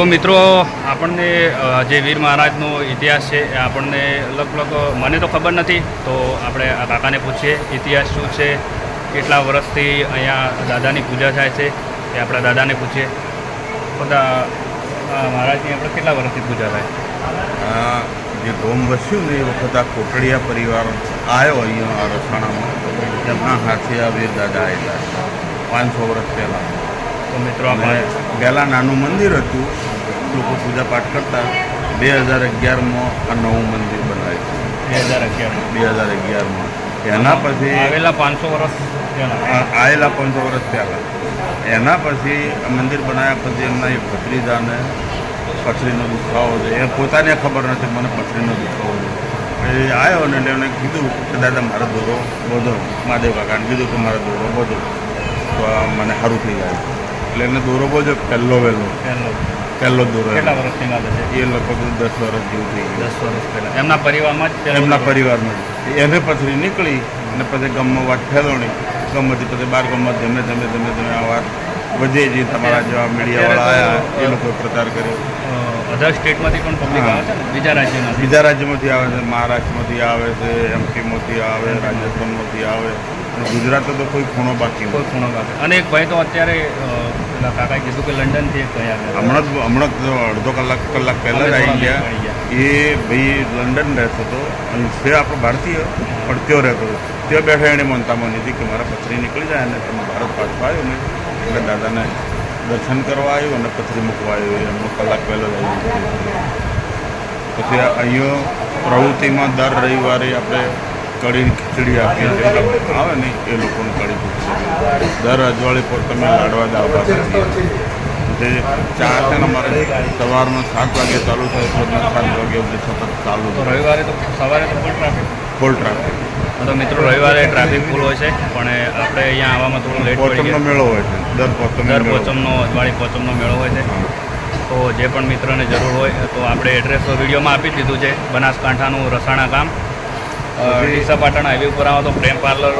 તો મિત્રો આપણને જે વીર મહારાજનો ઇતિહાસ છે એ આપણને લગભગ મને તો ખબર નથી તો આપણે આ કાકાને પૂછીએ ઇતિહાસ શું છે કેટલા વર્ષથી અહીંયા દાદાની પૂજા થાય છે એ આપણા દાદાને પૂછીએ. બધા મહારાજની આપણે કેટલા વર્ષથી પૂજા થાય? જે ગોમ વસ્યું ને એ વખત આ કોટડિયા પરિવાર આવ્યો અહીંયા રસાણામાં. એમના હાથે આ વીર દાદા આવેલા પાંચસો વર્ષ પહેલાં. તો મિત્રો આપણે પહેલાં નાનું મંદિર હતું. લોકો પૂજા પાઠ કરતા બે હજાર અગિયારમાં આ નવું મંદિર બનાવ્યું. બે હજાર અગિયારમાં. બે હજાર અગિયારમાં. એના પછી આવેલા પાંચસો વર્ષ આવેલા પાંચસો વર્ષ પહેલાં. એના પછી મંદિર બનાવ્યા પછી એમના એક ભત્રીજાને પથરીનો દુખાવો છે. એ પોતાને ખબર નથી મને પથરીનો દુખાવો છે. એ આવ્યો ને એટલે એમને કીધું કે દાદા મારો દોરો બધો. મહાદેવ કાકાને કીધું કે મારો દોરો બધો. તો મને સારું થઈ જાય. એટલે એને દોરો બધો પહેલો વહેલો. પહેલો. પહેલો દોરો કેટલા. વર્ષની વાત એ લગભગ દસ વર્ષ જેવું થઈ ગયું. દસ વર્ષ પહેલાં. એમના પરિવારમાં જ એમના પરિવારમાં જ. એને પછી નીકળી અને પછી ગામમાં વાત ફેલવણી ગામમાંથી પછી બાર ગામમાં ધીમે ધીમે ધીમે ધીમે આ વાત વધે જે તમારા જેવા મીડિયાવાળા આવ્યા એ લોકોએ પ્રચાર કર્યો. અધર સ્ટેટમાંથી પણ પબ્લિક આવે છે બીજા રાજ્યના બીજા રાજ્યમાંથી આવે છે. મહારાષ્ટ્રમાંથી આવે છે એમપીમાંથી આવે રાજસ્થાનમાંથી આવે. અને ગુજરાતમાં તો કોઈ ખૂણો બાકી કોઈ ખૂણો બાકી અને એક ભાઈ તો અત્યારે પેલા કાકાએ કીધું કે લંડનથી એક ગયા હમણાં જ હમણાં જ અડધો કલાક કલાક પહેલાં જ આવી ગયા. એ ભાઈ લંડન રહેતો હતો અને છે આપણો ભારતીય પણ ત્યાં રહેતો હતો. ત્યાં બેઠા એણે મનતા મની હતી કે મારા પથરી નીકળી જાય અને તમે ભારત પાછો આવ્યો ને એટલે દાદાને દર્શન કરવા આવ્યું અને પથરી મૂકવા આવ્યો. એમનો કલાક પહેલાં જ આવી પછી અહીંયા પ્રવૃત્તિમાં દર રવિવારે આપણે કઢી ખીચડી આપીએ આવે ને એ લોકોને કઢી ખીચડી. દર અજવાળે પર તમે લાડવા ભાત આપીએ જે ચા છે ને અમારે સવારમાં સાત વાગે ચાલુ થાય સાંજના સાત વાગે સુધી સતત ચાલુ રવિવારે તો સવારે તો ફૂલ ટ્રાફિક ફૂલ ટ્રાફિક તો મિત્રો રવિવારે ટ્રાફિક ફૂલ હોય છે પણ આપણે અહીંયા આવવામાં થોડું લેટ પોચમનો મેળો હોય છે. દર પોચમ દર પોચમનો અજવાળી પોચમનો મેળો હોય છે. તો જે પણ મિત્રને જરૂર હોય તો આપણે એડ્રેસ વિડીયોમાં આપી દીધું છે. બનાસકાંઠાનું રસાણા ગામ. ડીસા પાટણ હાઈવે ઉપર આવો તો પ્રેમ પાર્લર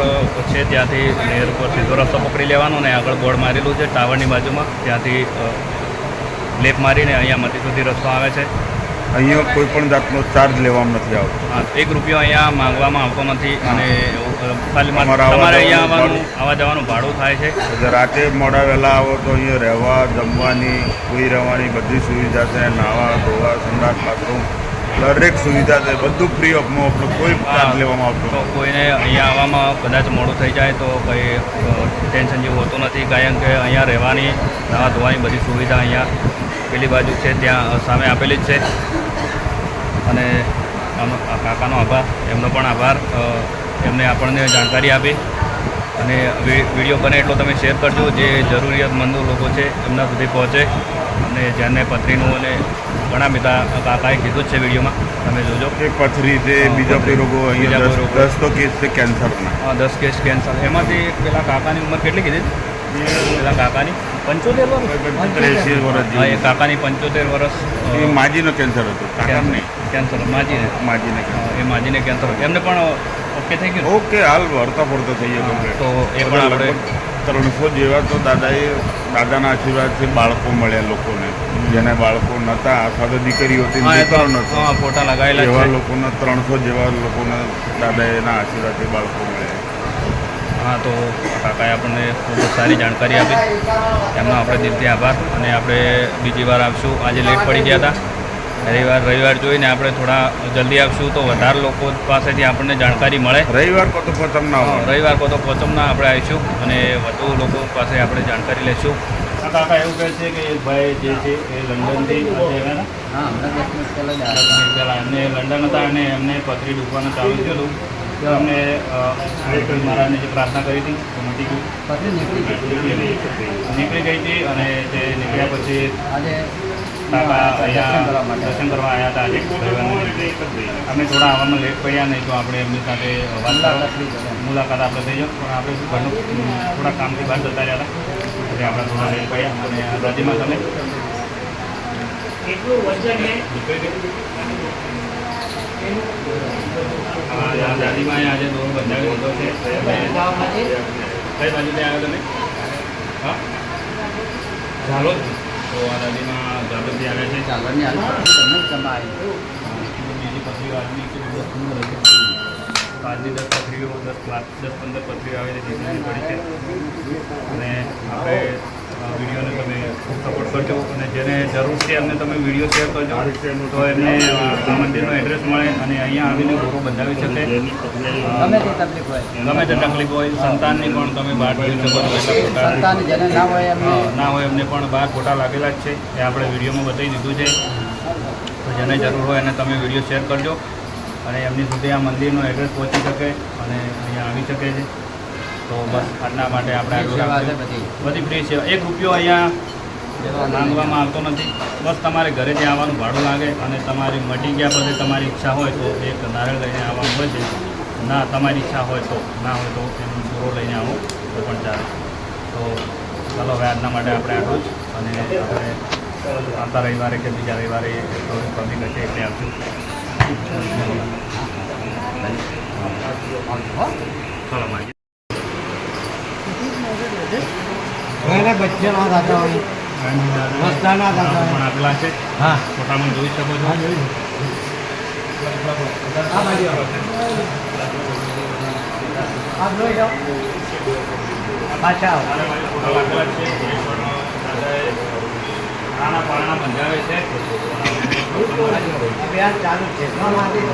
છે ત્યાંથી નેર ઉપર સીધો રસ્તો પકડી લેવાનો ને આગળ બોર્ડ મારેલું છે ટાવરની બાજુમાં. ત્યાંથી લેપ મારીને અહીંયા મતી સુધી રસ્તો આવે છે. અહીંયા કોઈ પણ જાતનો ચાર્જ લેવામાં નથી આવતો. હા, એક રૂપિયો અહીંયા માંગવામાં આવતો નથી અને ખાલી તમારે અહીંયા આવવાનું આવવા જવાનું ભાડું થાય છે. રાતે મોડા વહેલા આવો તો અહીંયા રહેવા જમવાની કોઈ રહેવાની બધી સુવિધા છે નાવા ધોવા સંડાસ બાથરૂમ. દરેક સુવિધા છે બધું ફ્રી ઓફમાં આપણો કોઈ ચાર્જ લેવામાં આવતો તો કોઈને અહીંયા આવવામાં કદાચ મોડું થઈ જાય તો કંઈ ટેન્શન જેવું હોતું નથી કારણ કે અહીંયા રહેવાની નવા ધોવાની બધી સુવિધા અહીંયા પેલી બાજુ છે ત્યાં સામે આપેલી જ છે. અને કાકાનો આભાર એમનો પણ આભાર એમને આપણને જાણકારી આપી. અને વીડિયો બને એટલો તમે શેર કરજો જે જરૂરિયાતમંદો લોકો છે એમના સુધી પહોંચે. અને જેને પથરીનું અને ઘણા બધા કાકાએ કીધું છે વિડીયોમાં. તમે જોજો. એક પથરી છે બીજા કોઈ રોગો અહીંયા દસ તો કેસ છે કેન્સરના હા દસ કેસ કેન્સર એમાંથી પેલા કાકાની ઉંમર કેટલી કીધી? પેલા કાકાની? પંચોતેર વર્ષ? હા એ કાકાની પંચોતેર વર્ષ એ માજીનો કેન્સર હતો. કાકા નહીં. કેન્સર માજીને. માજીને એ માજીને કેન્સર એમને પણ ઓકે થઈ ગયું ઓકે હાલ વળતા ફરતા થઈ ગયો complete. તો એ પણ આપણે ત્રણસો જેવા તો દાદાએ દાદાના આશીર્વાદથી બાળકો મળ્યા લોકોને. જેને બાળકો નહોતા અથવા તો દીકરીઓ ફોટા લગાવેલા એવા લોકોના ત્રણસો જેવા લોકોને દાદાએના આશીર્વાદથી બાળકો મળ્યા. હા તો કાકાએ આપણને ખૂબ જ સારી જાણકારી આપી. એમનો આપણે દિલથી આભાર અને આપણે બીજી વાર આવશું. આજે લેટ પડી ગયા હતા. રવિવાર રવિવાર જોઈને આપણે થોડા જલ્દી આવશું તો વધારે લોકો પાસેથી આપણને જાણકારી મળે. રવિવાર કો તો પતમ ના હોય. રવિવાર કો તો પોચમના આપણે આવીશું અને વધુ લોકો પાસે આપણે જાણકારી લેશું. કાકા એવું કહે છે કે ભાઈ જે છે એ લંડનથી એમને લંડન હતા અને એમને પથરી ડૂબવાનું ચાલુ થયેલું તો અમને મહારાજને જે પ્રાર્થના કરી હતી મટી ગયું. નીકળી ગઈ હતી અને તે નીકળ્યા પછી આજે દર્શન અહીંયા કરવા દર્શન કરવા આવ્યા હતા આજે અમે થોડા આવવામાં લેટ પડ્યા નહીં તો આપણે એમની સાથે મુલાકાત આપણે થઈ જાઉં પણ આપણે ઘરનું થોડા કામથી બહાર જતા રહ્યા હતા. એટલે આપણે થોડા લેટ પડ્યા. અને આ દાદીમાં તમે? હા, આ દાદીમાએ આજે દોર બંધાવી દીધો છે. કઈ બાજુથી આવ્યો તમે? હા? ચાલો તો આ દાદીમાં જાગૃતિ આવે છે. ચાલવાની હાલ તમને જમા આવી બીજી પથરીઓ આજની કે આજની દસ પથરીઓ દસ દસ પંદર પથરીઓ છે દીકરીની પડી છે. અને આપણે અ, વિડીયોને તમે ખૂબ સપોર્ટ કરજો અને જેને જરૂર છે એમને તમે વીડિયો શેર કરજો. તો એમને આ મંદિરનો એડ્રેસ મળે અને અહીંયા આવીને ગોરો બંધાવી શકે. ગમે તે તકલીફ હોય. ગમે તે તકલીફ હોય સંતાનની પણ તમે બહાર જોઈ શકો છો. સંતાન જેને ના હોય એમને. ના હોય એમને પણ બહાર ફોટા લાગેલા જ છે. એ આપણે વિડીયોમાં બતાવી દીધું છે. તો જેને જરૂર હોય એને તમે વીડિયો શેર કરજો. અને એમની સુધી આ મંદિરનો એડ્રેસ પહોંચી શકે અને અહીંયા આવી શકે છે. તો બસ આટલા માટે આપણે બધી. ફ્રી છે એક રૂપિયો અહીંયા માંગવામાં આવતો નથી. બસ તમારે ઘરે જે આવવાનું ભાડું લાગે અને તમારી મટી ગયા પછી તમારી ઈચ્છા હોય તો એક નારિયેળ લઈને આવવાનું હોય છે. ના, તમારી ઈચ્છા હોય તો. ના હોય તો એમ પૂરો લઈને આવો, તો પણ ચાલે. તો ચાલો, હવે આજના માટે આપણે આટલું જ. અને આપણે આવતા રવિવારે કે બીજા રવિવારે પબ્લિક હશે એટલે આવશું. ચાલો એને બચ્ચે ના હોય રસ્તાના દાદા. પણ આપેલા છે. હા. ફોટામાં જોઈ શકો છો. નાના પારણા બંધાવે છે. ચાલુ છે. ન માટી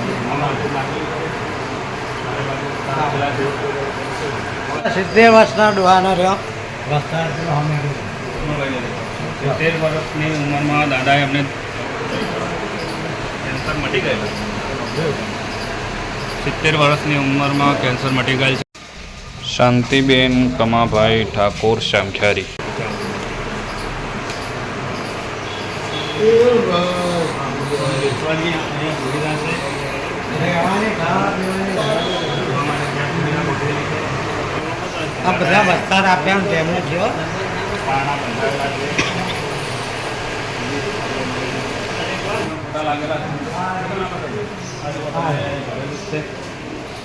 સિત્તેર વર્ષના ડોહાનો રહ્યો. વસ્તા અમે સિત્તેર વર્ષની ઉંમરમાં દાદાએ અમને કેન્સર મટી ગયેલું. સિત્તેર વર્ષની ઉંમરમાં કેન્સર મટી ગયેલ છે. શાંતિબેન કમાભાઈ ઠાકોર શામખ્યારી. આ બધા વસ્તાર આપ્યા ને તેમને થયો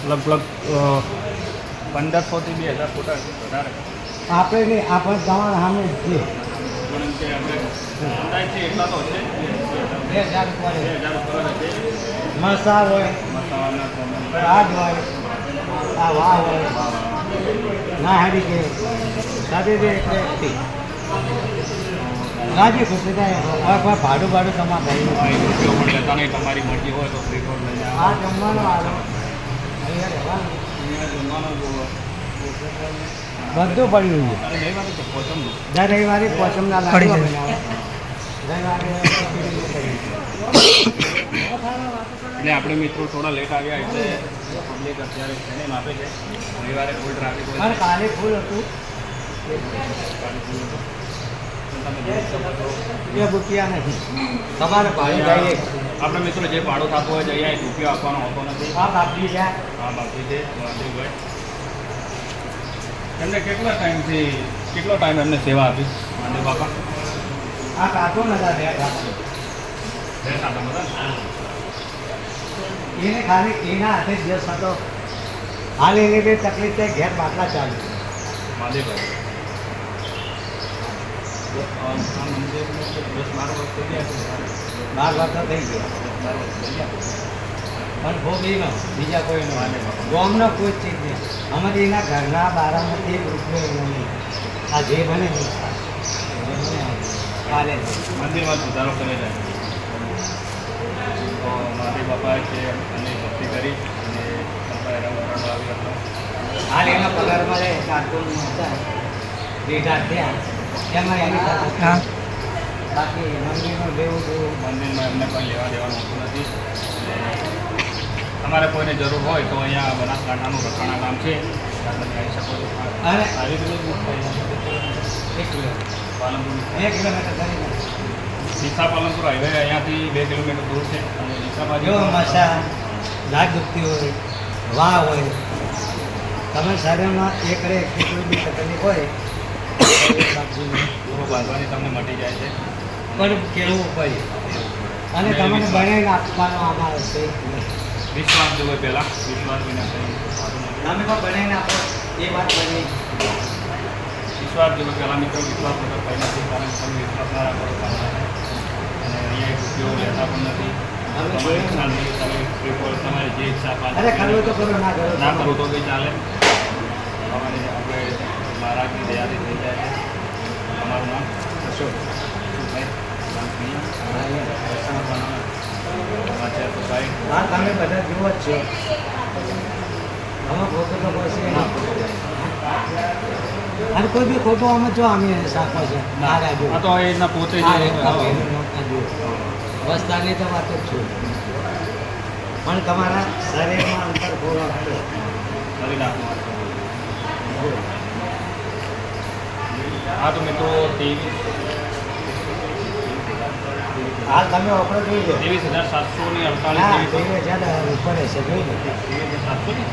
લગભગ પંદરસોથી બે હજાર ફોટા છે વધારે. આપણે નહીં આપણે તમારા સામે જ છે કે આપણે એટલા તો છે. બે હજાર ઉપર બે હજાર ઉપર મસા હોય કોમન. રાજ હોય આ વાહ હોય. ના હારી કે સાથે દે એટલે. રાજી ખુશી થાય ભાડું ભાડું તમારે ભાઈ લેતા નહીં તમારી મરજી હોય તો ફ્રી કોડ લઈ આ જમવાનો બધું પડ્યું છે. દર રવિવારે પોચમના લાડવા બનાવે એટલે આપણે મિત્રો થોડા લેટ આવ્યા એટલે પબ્લિક અત્યારે ટ્રેનિંગ આપે છે. રવિવારે ફૂલ ટ્રાફિક હોય કાલે ફૂલ હતું. આપણે મિત્રો જે ભાડો થતો હોય જઈએ રૂપિયો આપવાનો હોતો નથી. હા બાપજી છે. હા બાકી છે એમને કેટલા ટાઈમથી કેટલો ટાઈમ એમને સેવા આપી? વાંધે બાપા. આ કાચો નતા થયા બે બધા એને ખાલી એના હાથે દિવસ હતો હાલ એને બે તકલીફ છે, ઘેર બાટલા ચાલુ બાર વર્ષ થઈ ગયા. પણ ભોગીનો બીજા કોઈ નો. ગોમનો કોઈ ચીજ નહીં. અમારે એના ઘરના બારામાં એક રૂપિયો એનો નહીં. આ જે બને ને જે બને કાલે મંદિરમાં સુધારો કરે છે. તો મારી બાપા છે અને ભક્તિ કરી અને બાપા એના વરણ આવ્યો હતો હાલ એના પગારમાં રહે કાર્ટૂન હતા? બેટા થયા. એમાં એની બાકી મંદિરનું લેવું હતું મંદિરમાં એમને પણ લેવા દેવાનું હોતું નથી. અને તમારે કોઈને જરૂર હોય તો અહીંયા બનાસકાંઠાનું રખાણા કામ છે. ત્યાં તમે આવી શકો છો. અને આવી રીતે એક પાલનપુર કિલોમીટર કરીને ડીસા પાલનપુર હાઈવે અહીંયાથી બે કિલોમીટર દૂર છે અને ડીસા બાજુ જો મસા લાગ દુખતી હોય વાહ હોય તમે શરીરમાં એક રે કેટલી બી તકલીફ હોય પૂરો બાંધવાની તમને મટી જાય છે. પણ કેવું પડે અને તમને બને આપવાનો આમાં છે. વિશ્વાસ જોવે પહેલાં. વિશ્વાસ વિના તમે પણ બનાવીને આપો એ વાત બની વિશ્વાસ જેવો પહેલાં મિત્રો વિશ્વાસ વગર કંઈ નથી કારણ કે તમે વિશ્વાસ ના રાખો. અને અહીંયા રૂપિયો લેતા પણ નથી. તમારી ઈચ્છા નહીં તમે કોઈ તમારી જે ઈચ્છા પાસે તો ના કરો તો બી ચાલે. તમારી આપણે મહારાજની દયાથી થઈ જાય છે. તમારું નામ? અશોક. હા તમે બધા જુઓ જ છો. આમાં ખોટું તો કોઈ છે નહીં. અને કોઈ બી ખોટું અમે જો અમે સાખો છે ના. તો એના પોતે જ તો વાત જ છું. પણ તમારા શરીરમાં અંતર પૂરો હા તો મિત્રો ત્રેવીસ હાલ તમે ઓપરો જોઈ લો. ત્રેવીસ હજાર સાતસો ને અડતાલીસ લો જ્યાં ઉપર હશે જોઈ લો. સાતસો ની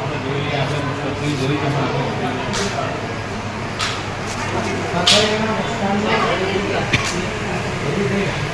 આમાં જુઓ